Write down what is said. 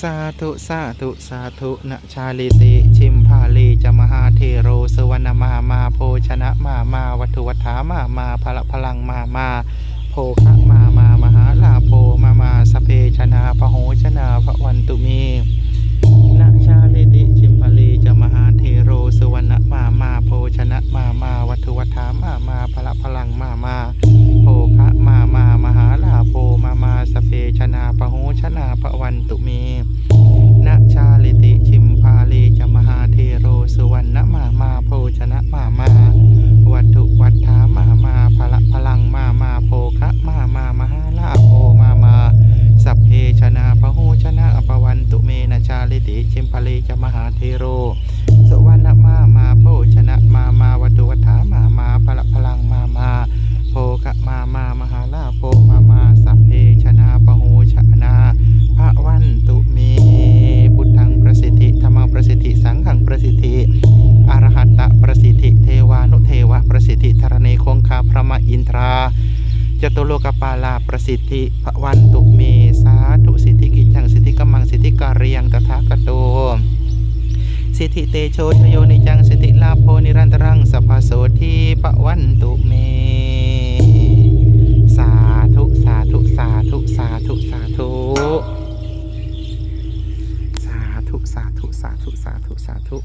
สาธุสาธุสาธุนะชาลิติชิมพาลีจะมหาเทโรสวรรณมามาโพชนะมามาวัตถุวัฏฐามามาพละพลังมามาโภคะมามามหาลาโพมามาสเพชนาพโหชนาพระวันตุเมนะชาลิติชิมพาลีจะมหาเทโรสวรรณมามาโพชนะมามาวัตถุวัฏฐามามาพละพลังมามา ชนาปวันตุเมนะชาลิติชิมพาลีจะมหาเทโรสุวรรณมามาโพชนะมามา วัตถุวัฏฐามามาพละพลังมามาโพคะมามามหาลาโพมามาสัพเพชนาปะโหชนะปวันตุเมนะชาลิติชิมพาลีจะมหาเทโร คงคาพระมอินทราจตุโลกปาลาประสิทธิพระวันตุเมสาธุสิทธิกิจังสิทธิกมังสิทธิกาเรียงตถาคโตสิทธิเตโชชโยนิจังสิทธิลาโพนิรันตรังสัพพโสทีปะวันตุเม สาธุสาธุสาธุสาธุสาธุสาธุสาธุสาธุสาธุสาธุ